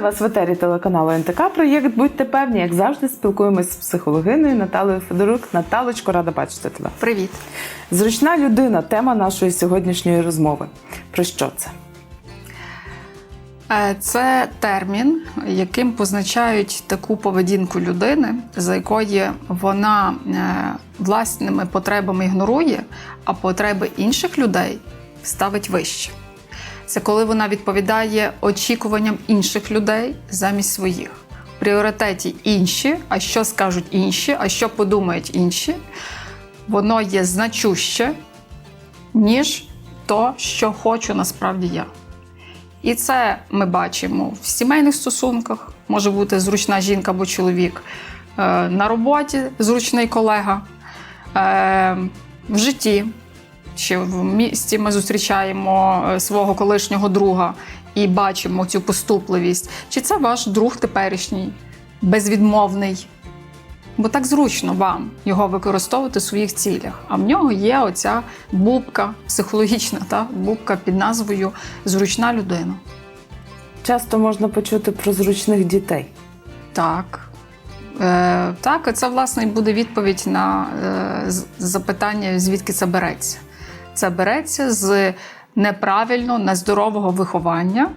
Вітаю вас в етері телеканалу НТК. Проєкт Будьте певні, як завжди, спілкуємось з психологиною Наталею Федорук. Наталочко, рада бачити тебе. Привіт. Зручна людина тема нашої сьогоднішньої розмови. Про що це? Е, Це термін, яким позначають таку поведінку людини, за якої вона е, власними потребами ігнорує, а потреби інших людей ставить вище. Це коли вона відповідає очікуванням інших людей замість своїх. В пріоритеті інші, а що скажуть інші, а що подумають інші, воно є значуще, ніж то, що хочу насправді я. І це ми бачимо в сімейних стосунках, може бути зручна жінка або чоловік, е, на роботі зручний колега, е, в житті. Чи в місті ми зустрічаємо е, свого колишнього друга і бачимо цю поступливість. Чи це ваш друг теперішній, безвідмовний? Бо так зручно вам його використовувати в своїх цілях. А в нього є оця бубка психологічна, та бубка під назвою Зручна людина. Часто можна почути про зручних дітей. Так. Е, так, це власне буде відповідь на е, запитання, звідки це береться. Це береться з неправильно, нездорового виховання.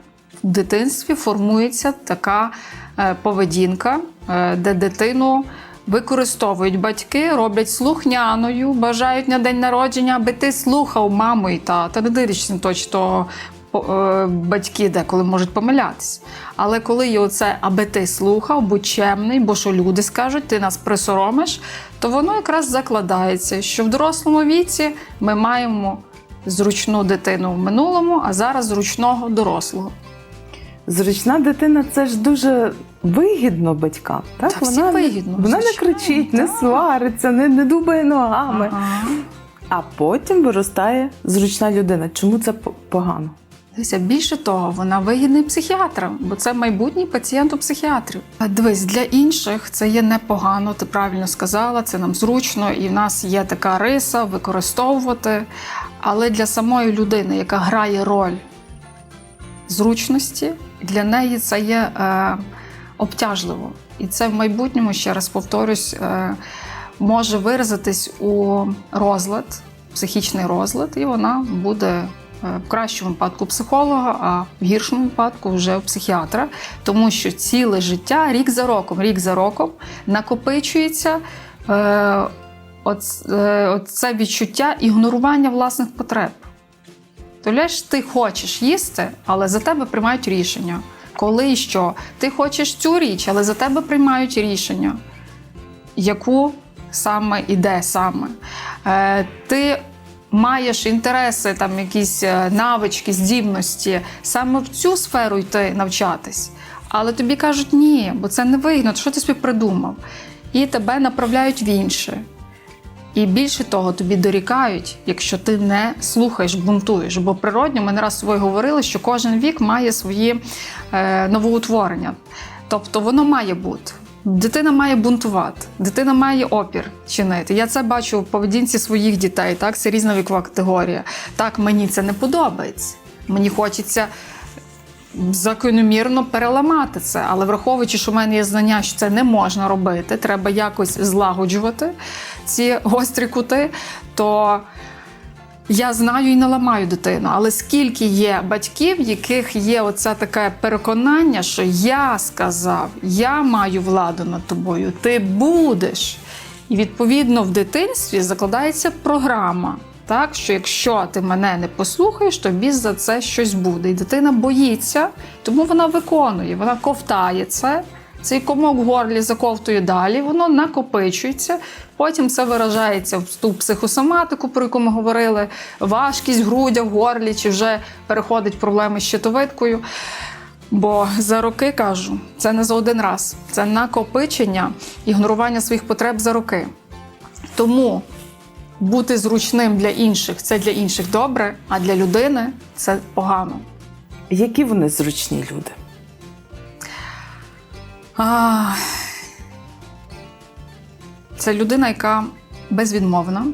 В дитинстві формується така е, поведінка, е, де дитину використовують батьки, роблять слухняною, бажають на день народження, аби ти слухав маму і тата. Не дивлячись на то, чи по- е, батьки деколи можуть помилятись. Але коли є оце, аби ти слухав, будь чемний, бо що люди скажуть, ти нас присоромиш, то воно якраз закладається, що в дорослому віці ми маємо зручну дитину в минулому, а зараз зручного дорослого. Зручна дитина це ж дуже вигідно батькам. Так? Та всім вона, вигідно, вона не звичайно, кричить, не так. свариться, не, не дубає ногами. Ага. А потім виростає зручна людина. Чому це погано? Дивися, більше того, вона вигідний психіатрам, бо це майбутній пацієнт у психіатрів. А Дивись, для інших це є непогано, ти правильно сказала, це нам зручно, і в нас є така риса використовувати. Але для самої людини, яка грає роль зручності, для неї це є е, обтяжливо. І це в майбутньому, ще раз повторюсь, е, може виразитись у розлад, психічний розлад, і вона буде е, в кращому випадку психолога, а в гіршому випадку вже у психіатра, тому що ціле життя, рік за роком, рік за роком накопичується. Е, Оц- е, Оце відчуття ігнорування власних потреб. Уявляєш, ти хочеш їсти, але за тебе приймають рішення. Коли і що? Ти хочеш цю річ, але за тебе приймають рішення. Яку саме і саме? Е, ти маєш інтереси, там якісь е, навички, здібності, саме в цю сферу йти навчатись. Але тобі кажуть, ні, бо це не вигідно, що ти собі придумав? І тебе направляють в інше. І більше того, тобі дорікають, якщо ти не слухаєш, бунтуєш. Бо природньо ми не раз з говорили, що кожен вік має свої е, новоутворення. Тобто воно має бути. Дитина має бунтувати, дитина має опір чинити. Я це бачу в поведінці своїх дітей. Так, це різна вікова категорія. Так, мені це не подобається. Мені хочеться закономірно переламати це. Але враховуючи, що в мене є знання, що це не можна робити, треба якось злагоджувати ці гострі кути, то я знаю і не ламаю дитину. Але скільки є батьків, яких є оце таке переконання, що я сказав, я маю владу над тобою, ти будеш. І відповідно в дитинстві закладається програма. Так, що якщо ти мене не послухаєш, тобі за це щось буде. І дитина боїться, тому вона виконує, вона ковтає це. Цей комок в горлі заковтує далі, воно накопичується. Потім це виражається в ту психосоматику, про яку ми говорили, важкість грудя в горлі, чи вже переходить проблеми з щитовидкою. Бо за роки кажу, це не за один раз, це накопичення, ігнорування своїх потреб за роки. Тому бути зручним для інших це для інших добре, а для людини це погано. Які вони зручні люди? А, Це людина, яка безвідмовна,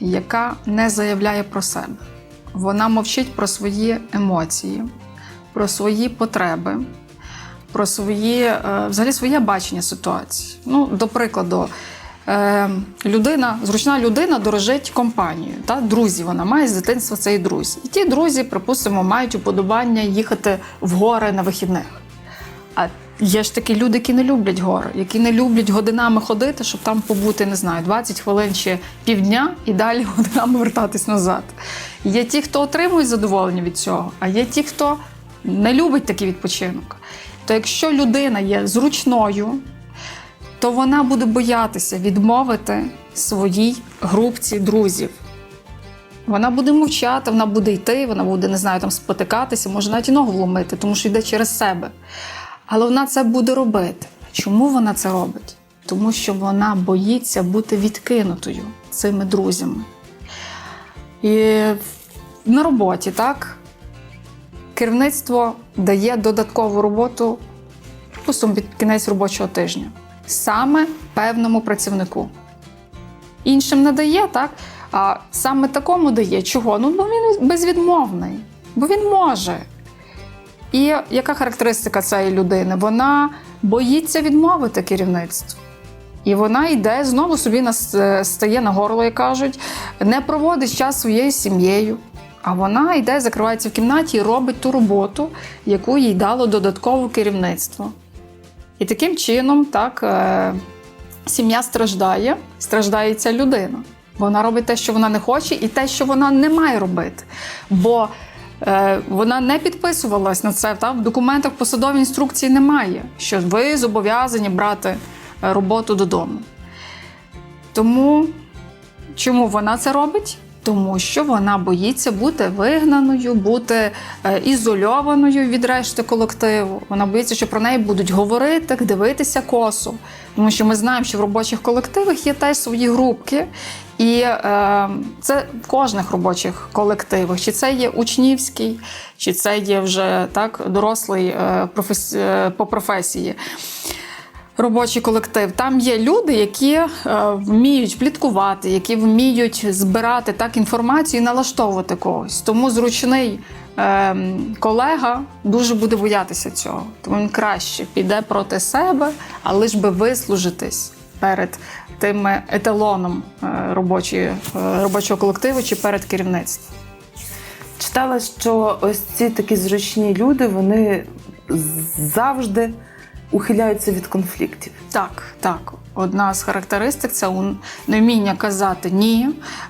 яка не заявляє про себе. Вона мовчить про свої емоції, про свої потреби. про свої, е, взагалі своє бачення ситуації. Ну, до прикладу, людина, зручна людина дорожить компанією. Та? Друзі вона має з дитинства це і друзі. І ті друзі, припустимо, мають уподобання їхати в гори на вихідних. А є ж такі люди, які не люблять гори, які не люблять годинами ходити, щоб там побути, не знаю, 20 хвилин чи півдня і далі годинами вертатись назад. Є ті, хто отримують задоволення від цього, а є ті, хто не любить такий відпочинок. То якщо людина є зручною, то вона буде боятися відмовити своїй групці друзів. Вона буде мовчати, вона буде йти, вона буде, не знаю, там спотикатися, може навіть і ногу вломити, тому що йде через себе. Але вона це буде робити. Чому вона це робить? Тому що вона боїться бути відкинутою цими друзями. І на роботі, так, керівництво дає додаткову роботу допустимо, під кінець робочого тижня саме певному працівнику. Іншим не дає, так? А саме такому дає. Чого? Ну, бо він безвідмовний, бо він може. І яка характеристика цієї людини? Вона боїться відмовити керівництву. І вона йде знову собі стає на горло, як кажуть, не проводить час своєю сім'єю. А вона йде, закривається в кімнаті і робить ту роботу, яку їй дало додаткове керівництво. І таким чином, так, е, сім'я страждає, страждає ця людина. Вона робить те, що вона не хоче, і те, що вона не має робити. Бо е, вона не підписувалась на це. Та? В документах посадової інструкції немає, що ви зобов'язані брати е, роботу додому. Тому чому вона це робить? Тому що вона боїться бути вигнаною, бути е, ізольованою від решти колективу. Вона боїться, що про неї будуть говорити, дивитися косо. Тому що ми знаємо, що в робочих колективах є теж свої групки, і е, це в кожних робочих колективах. Чи це є учнівський, чи це є вже так дорослий е, професі... е, по професії робочий колектив. Там є люди, які е, вміють пліткувати, які вміють збирати так інформацію і налаштовувати когось. Тому зручний е, колега дуже буде боятися цього. Тому він краще піде проти себе, але лиш би вислужитись перед тим еталоном е, робочої, робочого колективу чи перед керівництвом. Читала, що ось ці такі зручні люди, вони завжди ухиляються від конфліктів. Так, так. Одна з характеристик це невміння казати ні,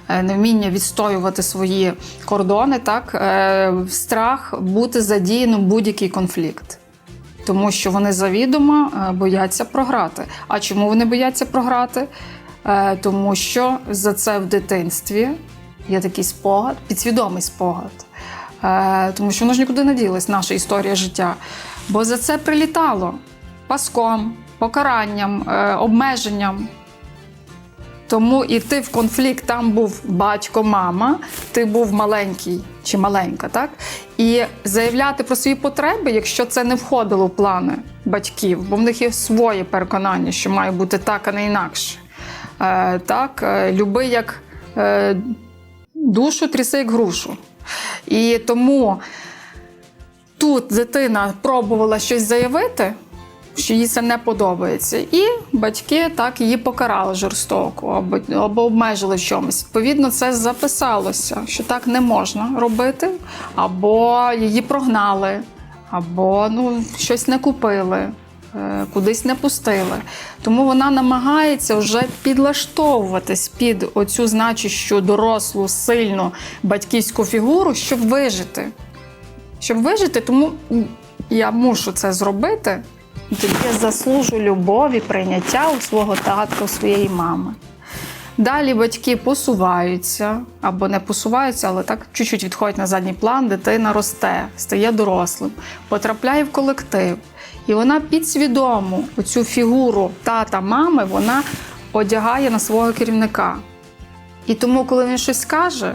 е, невміння відстоювати свої кордони, так, е, страх бути задіяним будь-який конфлікт. Тому що вони завідомо е, бояться програти. А чому вони бояться програти? Тому що за це в дитинстві є такий спогад, підсвідомий спогад. Тому що воно ж нікуди не ділась, наша історія життя. Бо за це прилітало паском, покаранням, е, обмеженням. Тому іти в конфлікт там був батько, мама, ти був маленький чи маленька, так? І заявляти про свої потреби, якщо це не входило в плани батьків, бо в них є своє переконання, що має бути так, а не інакше. Е, так, е, люби як е, душу, тряси як грушу. І тому тут дитина пробувала щось заявити, що їй це не подобається. І батьки так її покарали жорстоко або, або обмежили в чомусь. Відповідно, це записалося, що так не можна робити, або її прогнали, або ну, щось не купили. е, Кудись не пустили. Тому вона намагається вже підлаштовуватись під оцю значущу дорослу, сильну батьківську фігуру, щоб вижити. Щоб вижити, тому я мушу це зробити. Тоді я заслужу любові, прийняття у свого татка, у своєї мами. Далі батьки посуваються або не посуваються, але так чуть-чуть відходять на задній план, дитина росте, стає дорослим, потрапляє в колектив. І вона підсвідомо цю фігуру тата, мами вона одягає на свого керівника. І тому, коли він щось скаже,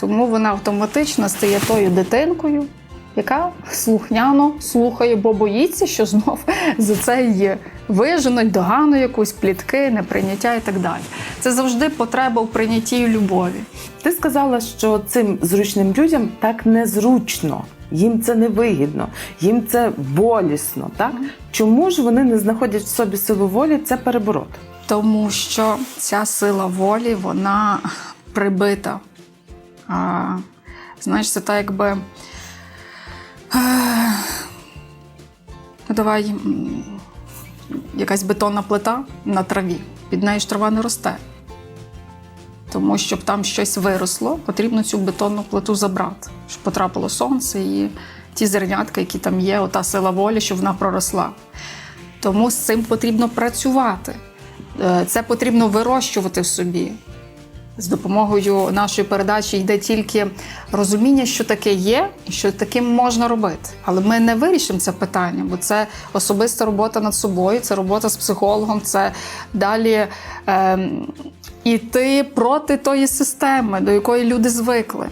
тому вона автоматично стає тою дитинкою, яка слухняно слухає, бо боїться, що знов за це її виженуть, догану якусь плітки, неприйняття і так далі. Це завжди потреба в прийнятті і любові. Ти сказала, що цим зручним людям так незручно їм це невигідно, їм це болісно. Так? Чому ж вони не знаходять в собі силу волі це перебороти? Тому що ця сила волі, вона прибита. А, знаєш, це так якби. Давай якась бетонна плита на траві. Під нею ж трава не росте. Тому щоб там щось виросло, потрібно цю бетонну плиту забрати, щоб потрапило сонце і ті зернятка, які там є, ота сила волі, щоб вона проросла. Тому з цим потрібно працювати. Е, Це потрібно вирощувати в собі. З допомогою нашої передачі йде тільки розуміння, що таке є, і що таким можна робити. Але ми не вирішимо це питання, бо це особиста робота над собою, це робота з психологом, це далі е, іти проти тої системи, до якої люди звикли.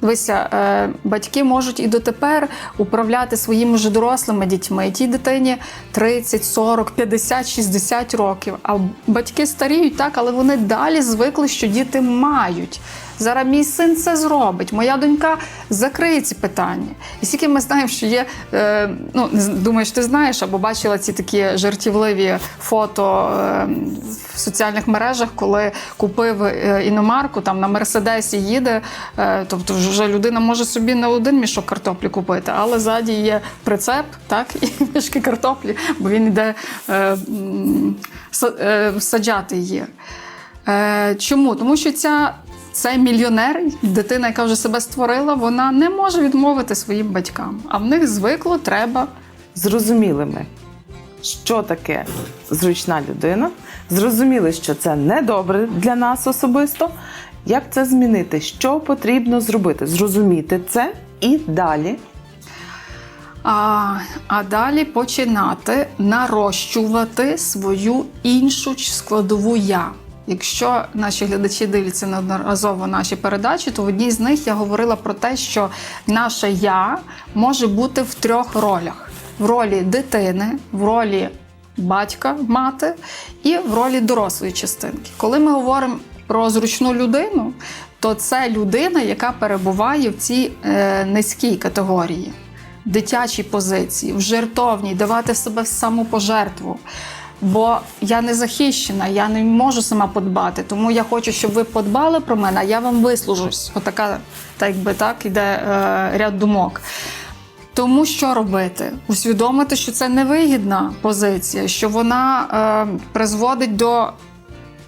Дивися, е, батьки можуть і дотепер управляти своїми вже дорослими дітьми. І тій дитині 30, 40, 50, 60 років. А батьки старіють так, але вони далі звикли, що діти мають. Зараз мій син це зробить. Моя донька закриє ці питання. І скільки ми знаємо, що є, е, ну думаєш, ти знаєш, або бачила ці такі жартівливі фото е, в соціальних мережах, коли купив е, іномарку, там на Мерседесі їде. Е, тобто, вже людина може собі не один мішок картоплі купити, але ззаді є прицеп, так, і мішки картоплі, бо він йде е, е, саджати її. Е, чому? Тому що ця, цей мільйонер, дитина, яка вже себе створила, вона не може відмовити своїм батькам. А в них звикло треба. Зрозуміли ми, що таке зручна людина, зрозуміли, що це не добре для нас особисто. Як це змінити? Що потрібно зробити? Зрозуміти це і далі А, а далі починати нарощувати свою іншу складову я. Якщо наші глядачі дивляться неодноразово наші передачі, то в одній з них я говорила про те, що наше я може бути в трьох ролях: в ролі дитини, в ролі батька, мати і в ролі дорослої частинки. Коли ми говоримо про зручну людину, то це людина, яка перебуває в цій е, низькій категорії дитячій позиції, в жертовній, давати себе в самопожертву. Бо я не захищена, я не можу сама подбати. Тому я хочу, щоб ви подбали про мене, а я вам вислужусь. Отака, так якби так, іде е, ряд думок. Тому що робити? Усвідомити, що це невигідна позиція, що вона е, призводить до,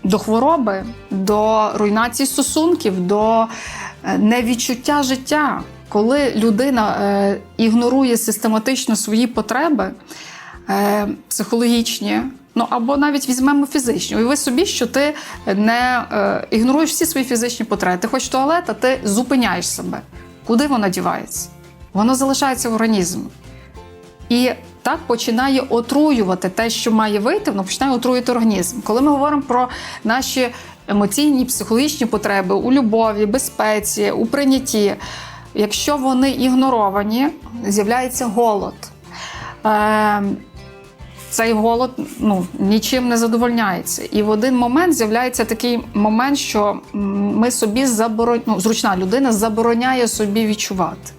до хвороби, до руйнації стосунків, до е, невідчуття життя. Коли людина е, ігнорує систематично свої потреби е, психологічні, ну або навіть візьмемо фізичні. Уяви собі, що ти не е, ігноруєш всі свої фізичні потреби. Ти хочеш туалет, а ти зупиняєш себе. Куди воно дівається? Воно залишається в організмі. І так починає отруювати те, що має вийти, воно починає отруювати організм. Коли ми говоримо про наші емоційні, психологічні потреби у любові, безпеці, у прийнятті, якщо вони ігноровані, з'являється голод. Е, цей голод ну, нічим не задовольняється. І в один момент з'являється такий момент, що ми собі заборон... ну, зручна людина забороняє собі відчувати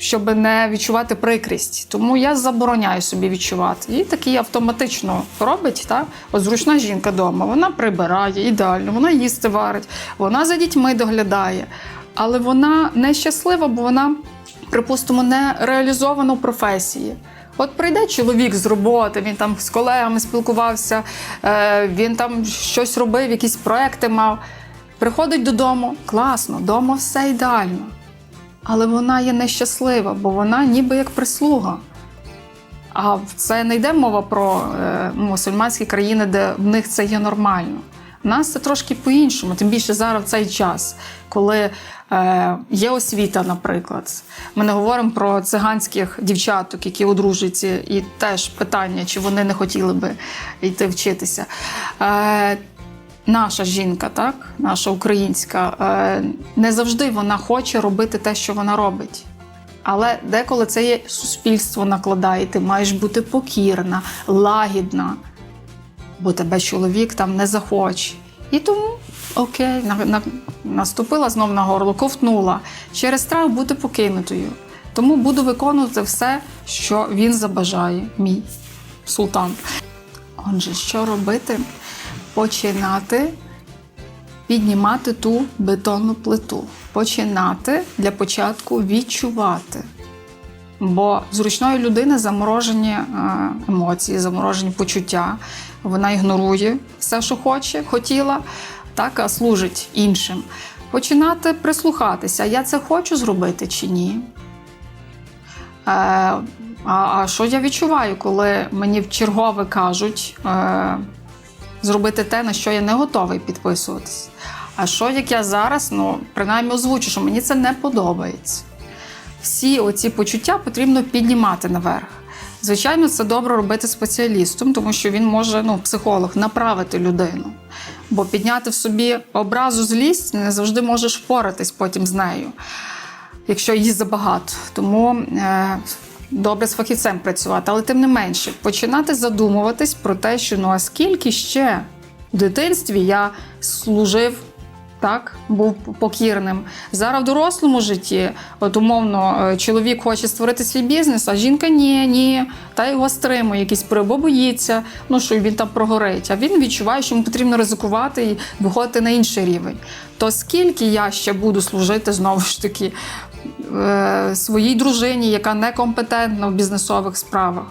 щоб не відчувати прикрість. Тому я забороняю собі відчувати. І такий автоматично робить. Та? От зручна жінка вдома, вона прибирає ідеально, вона їсти варить, вона за дітьми доглядає. Але вона не щаслива, бо вона, припустимо, не реалізована в професії. От прийде чоловік з роботи, він там з колегами спілкувався, е, він там щось робив, якісь проекти мав. Приходить додому, класно, вдома все ідеально. Але вона є нещаслива, бо вона ніби як прислуга. А це не йде мова про е, мусульманські країни, де в них це є нормально. У нас це трошки по-іншому, тим більше зараз в цей час, коли е, є освіта, наприклад. Ми не говоримо про циганських дівчаток, які одружуються, і теж питання, чи вони не хотіли би йти вчитися. Е, наша жінка, так, наша українська, е, не завжди вона хоче робити те, що вона робить. Але деколи це є суспільство накладає, ти маєш бути покірна, лагідна, бо тебе чоловік там не захоче. І тому окей, на, на, наступила знов на горло, ковтнула через страх бути покинутою. Тому буду виконувати все, що він забажає, мій султан. Отже, що робити? Починати піднімати ту бетонну плиту. Починати для початку відчувати. Бо з ручної людини заморожені е, емоції, заморожені почуття. Вона ігнорує все, що хоче, хотіла, так, а служить іншим. Починати прислухатися, я це хочу зробити чи ні. Е, а, а що я відчуваю, коли мені в чергове кажуть е, зробити те, на що я не готовий підписуватись? А що як я зараз, ну, принаймні озвучу, що мені це не подобається? Всі оці почуття потрібно піднімати наверх. Звичайно, це добре робити спеціалістом, тому що він може, ну, психолог, направити людину. Бо підняти в собі образу злість не завжди можеш впоратись потім з нею, якщо її забагато. Тому е, добре з фахівцем працювати, але тим не менше, починати задумуватись про те, що ну а скільки ще в дитинстві я служив так, був покірним. Зараз в дорослому житті, от умовно, е, чоловік хоче створити свій бізнес, а жінка ні, ні, та його стримує, якийсь прибо боїться, ну що він там прогорить. А він відчуває, що йому потрібно ризикувати і виходити на інший рівень. То скільки я ще буду служити знову ж таки е, своїй дружині, яка некомпетентна в бізнесових справах.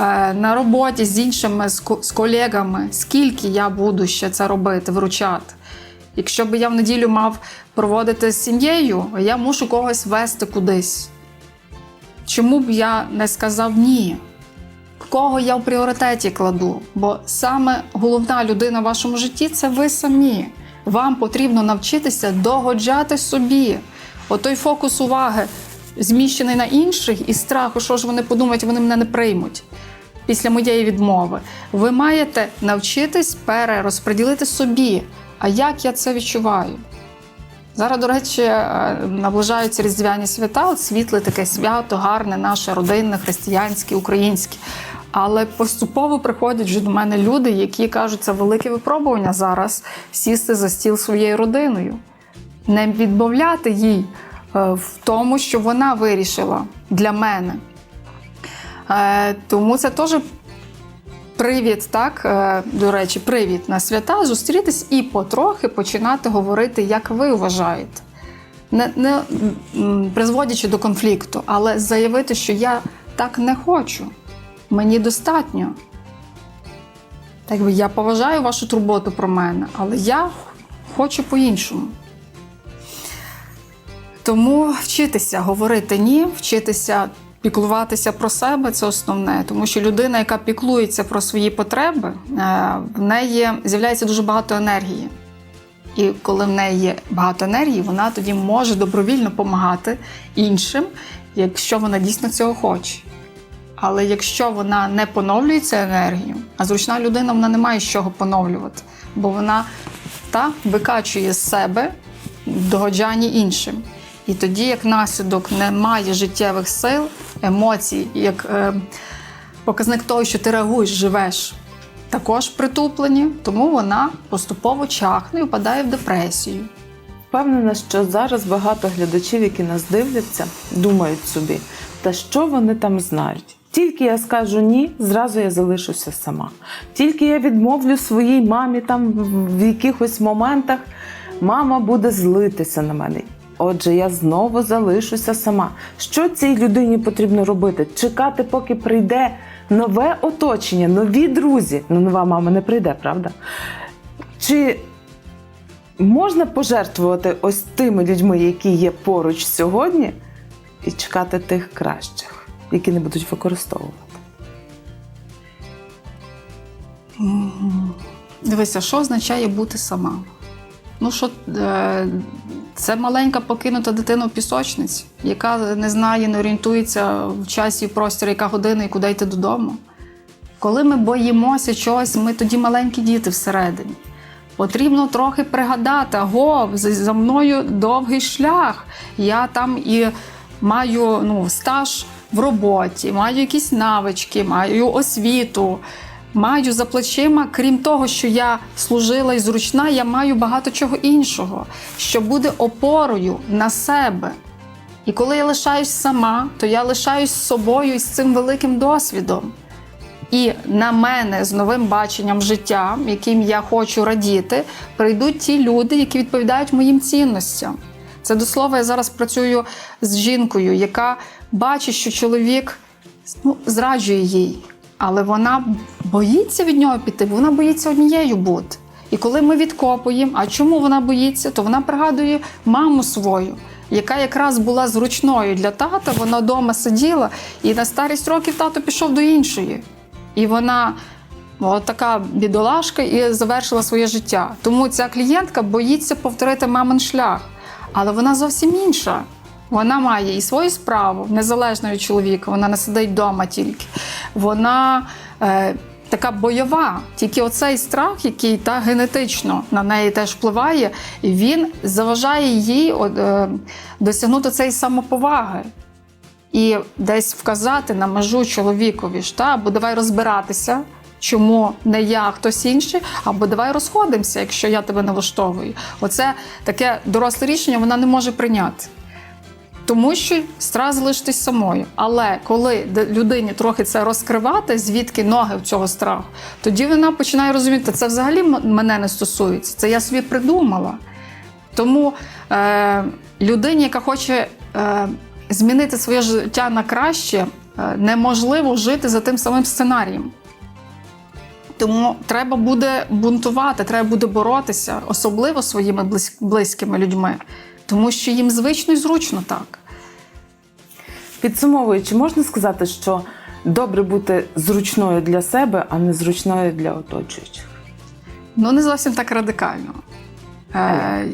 Е, На роботі з іншими з колегами, скільки я буду ще це робити, вручати. Якщо б я в неділю мав проводити з сім'єю, я мушу когось вести кудись. Чому б я не сказав ні? Кого я в пріоритеті кладу? Бо саме головна людина в вашому житті це ви самі. Вам потрібно навчитися догоджати собі. Отой фокус уваги зміщений на інших і страху, що ж вони подумають, вони мене не приймуть після моєї відмови. Ви маєте навчитись перерозподілити собі. А як я це відчуваю? Зараз, до речі, е, наближаються різдвяні свята, от світле таке свято, гарне, наше родинне, християнське, українське. Але поступово приходять вже до мене люди, які кажуть, це велике випробування зараз сісти за стіл своєю родиною, не відмовляти їй е, в тому, що вона вирішила для мене. Е, Тому це теж привід, так, е, до речі, привід на свята зустрітись і потрохи починати говорити, як ви вважаєте. Не, не призводячи до конфлікту, але заявити, що я так не хочу. Мені достатньо. Так би я поважаю вашу турботу про мене, але я хочу по-іншому. Тому вчитися говорити ні, вчитися піклуватися про себе це основне, тому що людина, яка піклується про свої потреби, е, в неї з'являється дуже багато енергії. І коли в неї є багато енергії, вона тоді може добровільно допомагати іншим, якщо вона дійсно цього хоче. Але якщо вона не поновлює цю енергію, а зручна людина вона не має з чого поновлювати, бо вона та викачує з себе догоджання іншим. І тоді, як наслідок, немає життєвих сил, емоцій, як е, показник того, що ти реагуєш, живеш, також притуплені, тому вона поступово чахне і впадає в депресію. Впевнена, що зараз багато глядачів, які нас дивляться, думають собі, та що вони там знають. Тільки я скажу ні, зразу я залишуся сама. Тільки я відмовлю своїй мамі там в якихось моментах, мама буде злитися на мене. Отже, я знову залишуся сама. Що цій людині потрібно робити? Чекати, поки прийде нове оточення, нові друзі. Ну, нова мама не прийде, правда? Чи можна пожертвувати ось тими людьми, які є поруч сьогодні, і чекати тих кращих, які не будуть використовувати? Дивися, що означає бути сама? Ну, що е, це маленька покинута дитина в пісочниці, яка не знає, не орієнтується в часі і просторі, яка година і куди йти додому. Коли ми боїмося чогось, ми тоді маленькі діти всередині. Потрібно трохи пригадати, аго, за мною довгий шлях. Я там і маю ну, стаж в роботі, маю якісь навички, маю освіту. Маю за плечима, крім того, що я служила і зручна, я маю багато чого іншого, що буде опорою на себе. І коли я лишаюсь сама, то я лишаюсь собою і з цим великим досвідом. І на мене з новим баченням життя, яким я хочу радіти, прийдуть ті люди, які відповідають моїм цінностям. Це до слова, я зараз працюю з жінкою, яка бачить, що чоловік ну, зраджує їй, але вона боїться від нього піти, вона боїться однією бути. І коли ми відкопуємо, а чому вона боїться, то вона пригадує маму свою, яка якраз була зручною для тата. Вона вдома сиділа, і на старість років тато пішов до іншої. І вона от така бідолашка і завершила своє життя. Тому ця клієнтка боїться повторити мамин шлях, але вона зовсім інша. Вона має і свою справу, незалежно від чоловіка, вона не сидить вдома тільки. Вона е, така бойова. Тільки оцей страх, який та генетично на неї теж впливає, він заважає їй е, досягнути цієї самоповаги. І десь вказати на межу чоловікові ж, та, або давай розбиратися, чому не я, а хтось інший, або давай розходимося, якщо я тебе не влаштовую. Оце таке доросле рішення вона не може прийняти. Тому що страх залишитись самою. Але коли людині трохи це розкривати, звідки ноги в цього страху, тоді вона починає розуміти, це взагалі мене не стосується, це я собі придумала. Тому е, людині, яка хоче е, змінити своє життя на краще, е, неможливо жити за тим самим сценарієм. Тому треба буде бунтувати, треба буде боротися, особливо своїми близькими людьми, тому що їм звично і зручно так. Підсумовуючи, можна сказати, що добре бути зручною для себе, а не зручною для оточуючих. Ну, не зовсім так радикально. Е,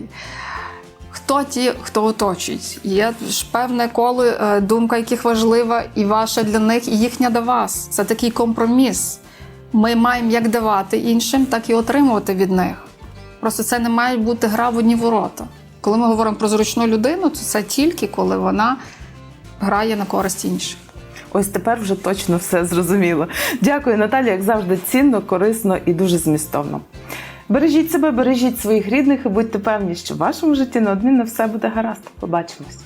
хто ті, хто оточують? Є ж певне коло, е, думка, яких важлива, і ваша для них, і їхня до вас. Це такий компроміс. Ми маємо як давати іншим, так і отримувати від них. Просто це не має бути гра в одні ворота. Коли ми говоримо про зручну людину, то це тільки коли вона грає на користь інших. Ось тепер вже точно все зрозуміло. Дякую, Наталі, як завжди, цінно, корисно і дуже змістовно. Бережіть себе, бережіть своїх рідних і будьте певні, що в вашому житті неодмінно все буде гаразд. Побачимось.